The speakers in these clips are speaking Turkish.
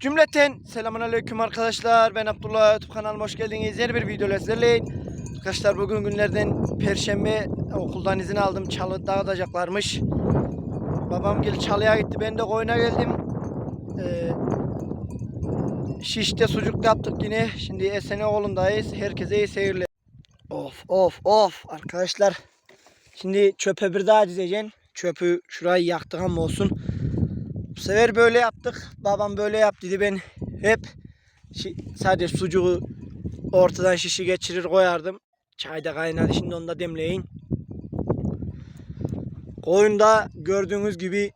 Cümleten selamun aleyküm arkadaşlar. Ben Abdullah YouTube kanalıma hoş geldiniz. Yeni bir videoyla sizlerleyim. Arkadaşlar bugün günlerden perşembe okuldan izin aldım. Çalı dağıtacaklarmış. Babam gel çalıya gitti. Ben de koyuna geldim. Ee, şişte sucuk yaptık yine. Şimdi Eseneoğlu'ndayız. Herkese iyi seyirler. Of of of arkadaşlar. Şimdi çöpe bir daha dizeceğim. Çöpü şurayı yaktık ama olsun. Bu sefer böyle yaptık. Babam böyle yap dedi. Ben hep sadece sucuğu ortadan şişi geçirir koyardım. Çay da kaynadı. Şimdi onu da demleyin. Koyunda gördüğünüz gibi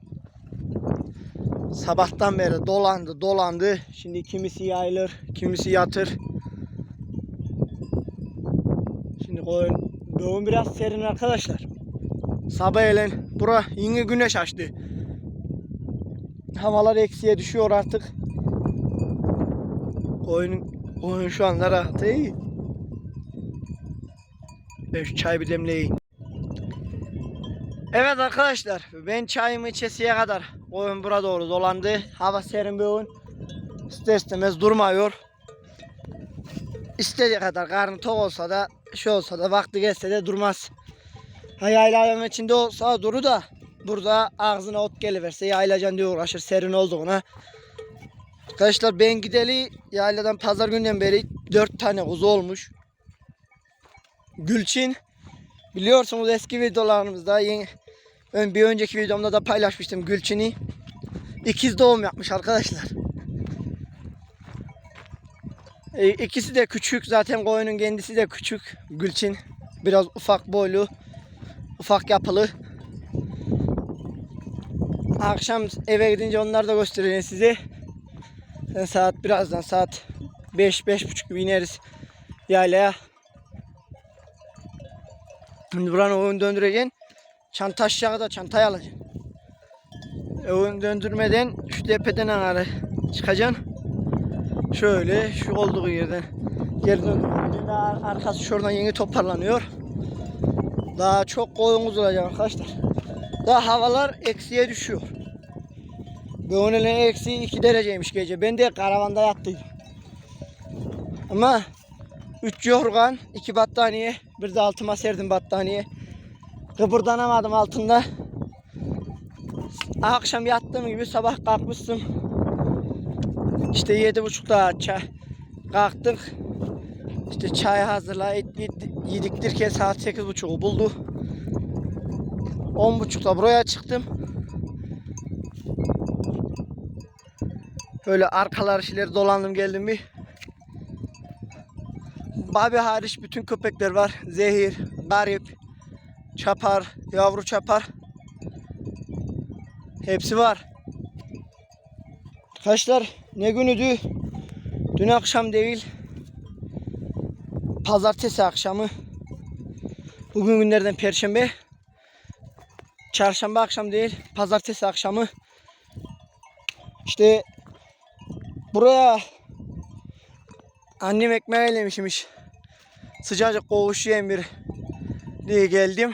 sabahtan beri dolandı dolandı. Şimdi kimisi yayılır, kimisi yatır. Şimdi koyun bugün biraz serin arkadaşlar. Sabahleyin bura yine güneş açtı. Havalar eksiye düşüyor artık. Koyun, koyun şu anda rahat iyi. Ben şu çay bir demleyeyim. Evet arkadaşlar ben çayımı içesiye kadar koyun bura doğru dolandı. Hava serin bugün. İster istemez durmuyor. İstediği kadar karnı tok olsa da şey olsa da vakti gelse de durmaz. Ha yaylaların içinde olsa duru da burada ağzına ot geliverse yaylacan diye uğraşır serin olduğuna. Arkadaşlar ben gideli yayladan pazar günden beri 4 tane kuzu olmuş. Gülçin biliyorsunuz eski videolarımızda yeni, bir önceki videomda da paylaşmıştım Gülçin'i. İkiz doğum yapmış arkadaşlar. E, ikisi de küçük zaten koyunun kendisi de küçük Gülçin. Biraz ufak boylu, ufak yapılı. Akşam eve gidince onları da göstereceğim size. Yani saat birazdan saat 5 buçuk gibi ineriz yaylaya. Şimdi buranın oyun döndüreceksin. Çanta aşağıda da çantayı alacaksın. Oyun döndürmeden şu tepeden ağrı çıkacaksın. Şöyle şu olduğu yerden geri döndürmeden daha arkası şuradan yeni toparlanıyor. Daha çok koyunuz olacak arkadaşlar. Daha havalar eksiye düşüyor. Böyle eksi 2 dereceymiş gece. Ben de karavanda yattıydım. Ama 3 yorgan, 2 battaniye, bir de altıma serdim battaniye. Kıpırdanamadım altında. Akşam yattığım gibi sabah kalkmıştım. İşte yedi buçukta çay kalktık. İşte çay hazırla et, yed- yediktirken saat sekiz buçuğu buldu. On buçukta buraya çıktım. Böyle arkalar şeyleri dolandım geldim bir. Babi hariç bütün köpekler var. Zehir, garip, çapar, yavru çapar. Hepsi var. Arkadaşlar ne günüdü? Dün akşam değil. Pazartesi akşamı. Bugün günlerden perşembe. Çarşamba akşam değil. Pazartesi akşamı. İşte buraya annem ekmeği elemişmiş. Sıcacık koğuş yiyen bir diye geldim.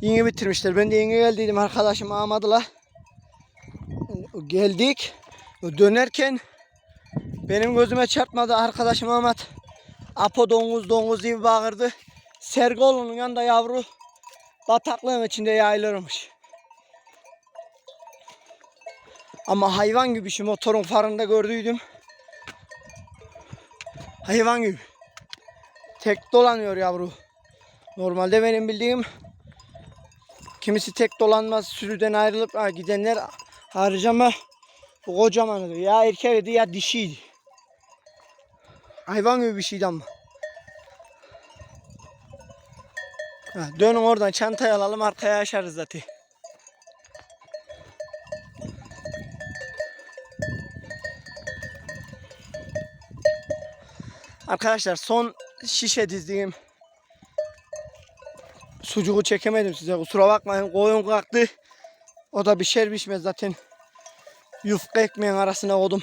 Yeni bitirmişler. Ben de yeni geldiydim. Arkadaşım almadılar. Geldik. Dönerken benim gözüme çarpmadı arkadaşım Ahmet. Apo domuz domuz diye bağırdı. Sergolo'nun yanında yavru bataklığın içinde yayılırmış. Ama hayvan gibi şu motorun farında gördüydüm. Hayvan gibi. Tek dolanıyor yavru. Normalde benim bildiğim kimisi tek dolanmaz sürüden ayrılıp gidenler hariç ama bu kocamanıdır. Ya erkeğiydi ya dişiydi. Hayvan gibi bir şeydi ama. Dönün oradan çantayı alalım arkaya aşarız zaten. Arkadaşlar son şişe dizdiğim sucuğu çekemedim size kusura bakmayın koyun kalktı. O da bir şey pişmez zaten. Yufka ekmeğin arasına koydum.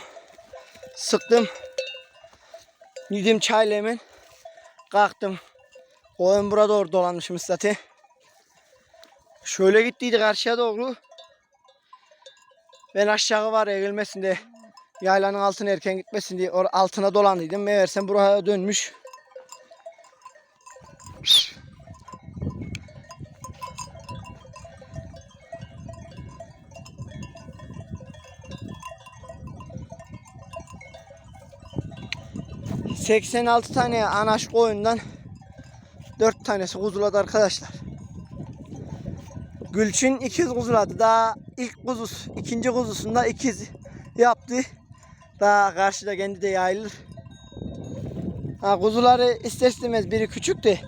Sıktım. Yedim çayla hemen. Kalktım. Koyun burada doğru dolanmışmış zaten. Şöyle gittiydi karşıya doğru. Ben aşağı var ya gelmesin de Yaylanın altına erken gitmesin diye or altına dolandıydım. Meğersem buraya dönmüş. ...86 tane anaş koyundan... ...4 tanesi kuzuladı arkadaşlar. Gülçin ikiz kuzuladı. Daha ilk kuzus, ikinci kuzusunda ikiz yaptı. Daha karşıda kendi de yayılır. Ha, kuzuları ister istemez biri küçük de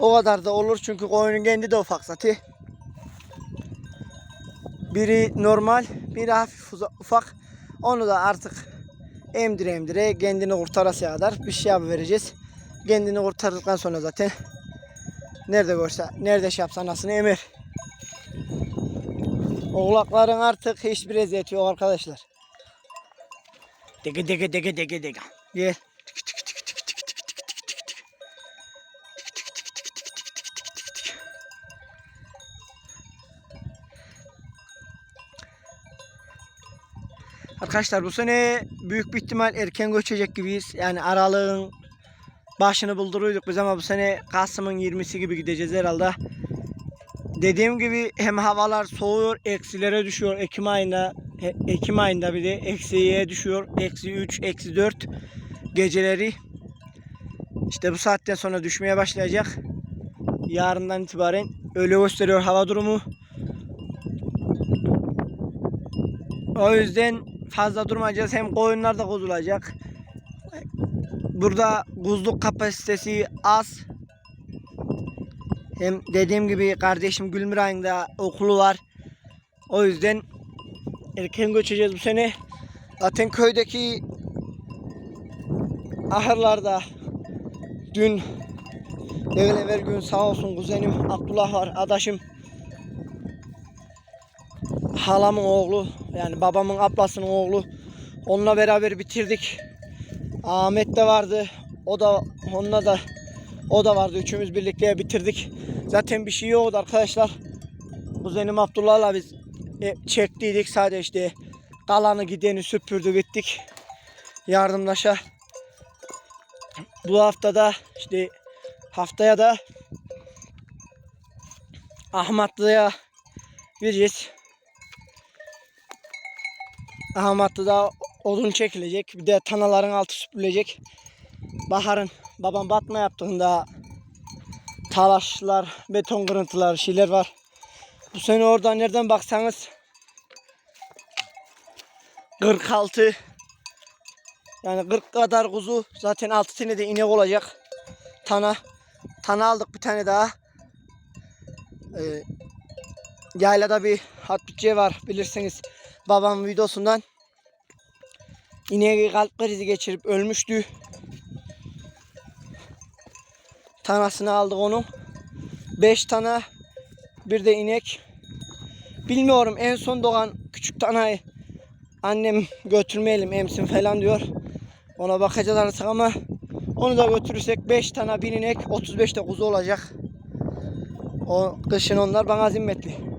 o kadar da olur çünkü koyunun kendi de ufak zaten. Biri normal, biri hafif ufak. Onu da artık emdire emdire kendini kurtarasıya kadar bir şey vereceğiz. Kendini kurtardıktan sonra zaten Nerede görse, nerede şey yapsa anasını emir. Oğlakların artık hiçbir eziyeti yok arkadaşlar. Dege dege dege dege dege. Gel. Arkadaşlar bu sene büyük bir ihtimal erken göçecek gibiyiz. Yani aralığın başını bulduruyduk biz ama bu sene Kasım'ın 20'si gibi gideceğiz herhalde. Dediğim gibi hem havalar soğuyor, eksilere düşüyor Ekim ayında. Ekim ayında bir de eksiye düşüyor. Eksi 3, eksi 4 geceleri. İşte bu saatten sonra düşmeye başlayacak. Yarından itibaren öyle gösteriyor hava durumu. O yüzden fazla durmayacağız. Hem koyunlar da kuzulacak. Burada kuzluk kapasitesi az. Hem dediğim gibi kardeşim Gülmiray'ın da okulu var. O yüzden erken göçeceğiz bu sene. Zaten köydeki ahırlarda dün evvel evvel gün sağ olsun kuzenim Abdullah var, adaşım halamın oğlu yani babamın ablasının oğlu onunla beraber bitirdik. Ahmet de vardı. O da onunla da o da vardı. Üçümüz birlikte bitirdik. Zaten bir şey yoktu arkadaşlar. Kuzenim Abdullah'la biz e, çektiydik sadece işte kalanı gideni süpürdü gittik. Yardımlaşa. Bu haftada işte haftaya da Ahmetli'ye vereceğiz. Ahmetli'de odun çekilecek. Bir de tanaların altı süpürülecek. Baharın babam batma yaptığında talaşlar, beton kırıntılar, şeyler var. Bu sene orada nereden baksanız 46 yani 40 kadar kuzu zaten 6 tane de inek olacak. Tana tana aldık bir tane daha. Ee, yaylada bir hatbitçi var bilirsiniz babam videosundan. İneği kalp krizi geçirip ölmüştü. Tanasını aldık onun. 5 tane bir de inek. Bilmiyorum en son doğan küçük tanayı annem götürmeyelim emsin falan diyor. Ona bakacağız artık ama onu da götürürsek 5 tane bir inek 35 de kuzu olacak. O kışın onlar bana zimmetli.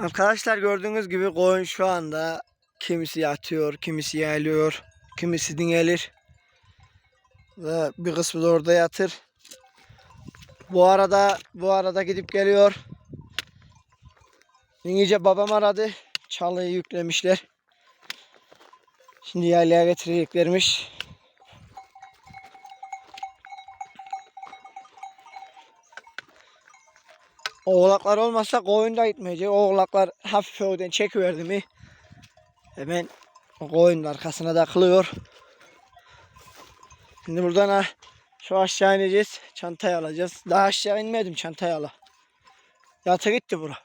Arkadaşlar gördüğünüz gibi koyun şu anda kimisi yatıyor, kimisi yayılıyor, kimisi dingelir. Ve bir kısmı da orada yatır. Bu arada bu arada gidip geliyor. Gece babam aradı. Çalıyı yüklemişler. Şimdi yaylaya getireceklermiş. Oğlaklar olmazsa koyun da gitmeyecek. Oğlaklar hafif öden çekiverdi mi hemen koyunun arkasına takılıyor. Şimdi buradan ha, şu aşağı ineceğiz. Çantayı alacağız. Daha aşağı inmedim çantayı ala. Yata gitti bura.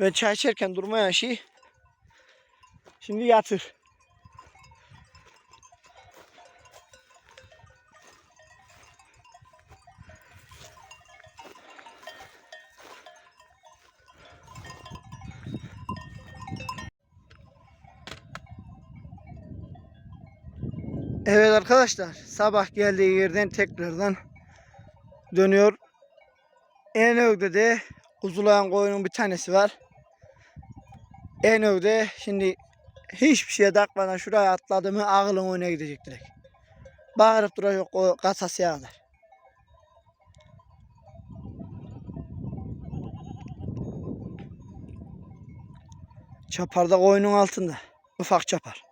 Ben çay içerken durmayan şey. Şimdi yatır. Evet arkadaşlar sabah geldiği yerden tekrardan dönüyor. En övde de kuzulayan koyunun bir tanesi var. En övde şimdi hiçbir şeye takmadan şuraya atladı mı ağılın önüne gidecek direkt. Bağırıp duracak o kasasıya kadar. Çapar da koyunun altında. Ufak çapar.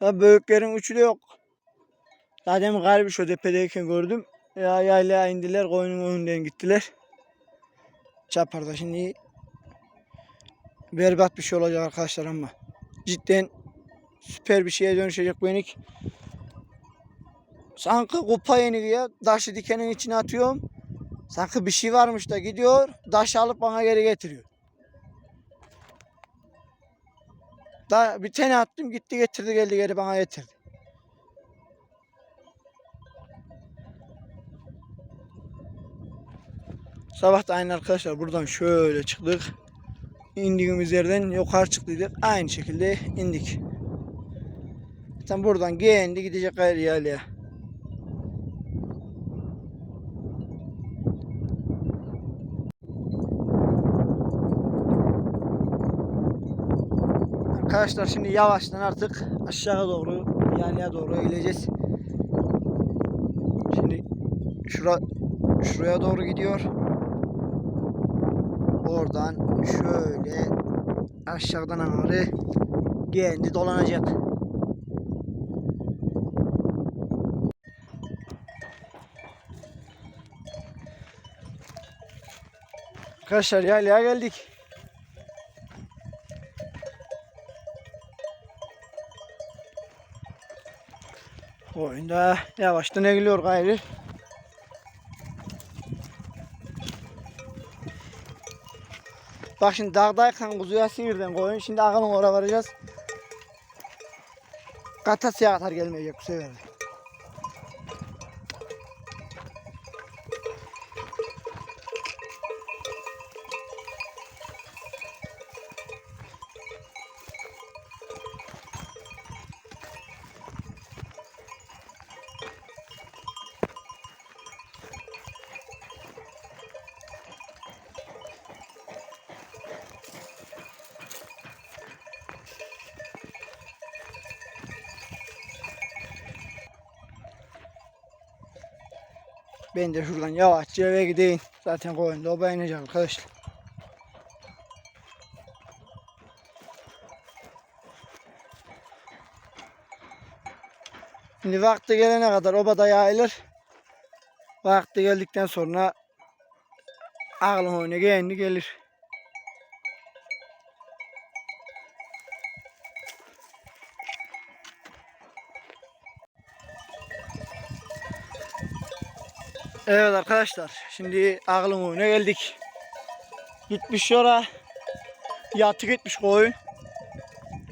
Ya büyüklerin üçü de yok. Zaten galiba şu tepedeyken gördüm. Ya yaylaya indiler koyunun önünden gittiler. Çaparda şimdi berbat bir şey olacak arkadaşlar ama. Cidden süper bir şeye dönüşecek bu yenik. Sanki kupa yenik ya. Taşı dikenin içine atıyorum. Sanki bir şey varmış da gidiyor. Taşı alıp bana geri getiriyor. Da bir tane attım gitti getirdi geldi geri bana getirdi. Sabah da aynı arkadaşlar buradan şöyle çıktık. İndiğimiz yerden yukarı çıktıydık. Aynı şekilde indik. Zaten buradan geğendi gidecek gayrı yerliğe. Arkadaşlar şimdi yavaştan artık aşağı doğru yaylaya doğru eğileceğiz. Şimdi şura şuraya doğru gidiyor. Oradan şöyle aşağıdan ağrı kendi dolanacak. Arkadaşlar yaylaya geldik. Oyunda yavaştan eğiliyor gayrı. Bak şimdi dağdayken kuzuya sihirden koyun. Şimdi ağılın oraya varacağız. Katasıya kadar gelmeyecek bu sefer. Ben de şuradan yavaşça eve gideyim. Zaten koyun da obaya inecek arkadaşlar. Şimdi vakti gelene kadar obada yayılır. Vakti geldikten sonra ağlın oyuna kendi gelir. Evet arkadaşlar şimdi ağlın oyuna geldik. Gitmiş yora yatı gitmiş koyun.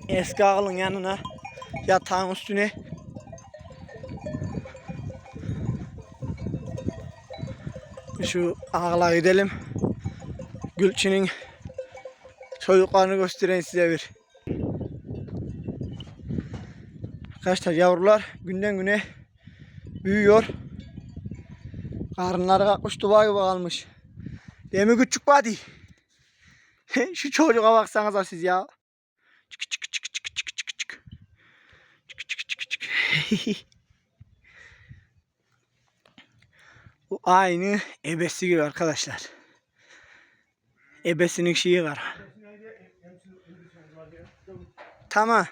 Eski ağlın yanına yatağın üstüne. Şu ağla gidelim. Gülçin'in çocuklarını göstereyim size bir. Arkadaşlar yavrular günden güne büyüyor. Karınları kalkmış duvar gibi kalmış. Değil mi küçük body? Şu çocuğa baksanıza siz ya. Çık çık çık çık çık çık çık. Çık çık çık çık. Bu aynı ebesi gibi arkadaşlar. Ebesinin şeyi var. Tamam.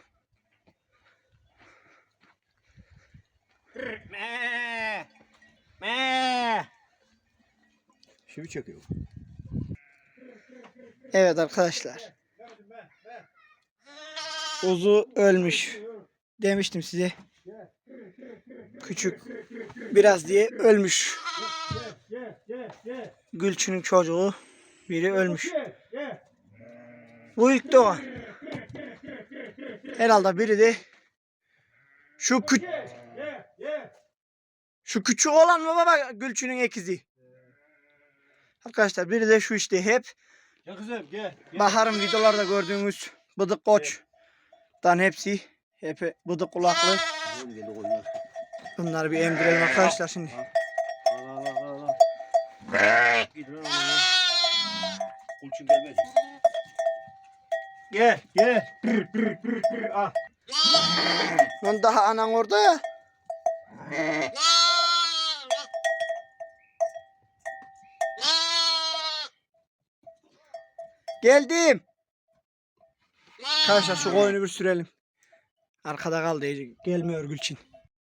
Me. Şimdi çekiyor. Evet arkadaşlar. Uzu ölmüş. Demiştim size. Küçük biraz diye ölmüş. Gülçünün çocuğu biri ölmüş. Bu ilk doğan. Herhalde biri de şu küçük şu küçük olan mı baba Gülçünün ekizi? Arkadaşlar biri de şu işte hep Gel kızım gel. gel. Bahar'ın videolarda gördüğümüz bıdık koçtan hepsi hep bıdık kulaklı. Bunları bir emdirelim arkadaşlar şimdi. Gelmez. Gel gel. Pır pır pır pır. Al. Lan daha anan orada ya. Geldim. Arkadaşlar şu koyunu bir sürelim. Arkada kaldı. Gelmiyor Gülçin.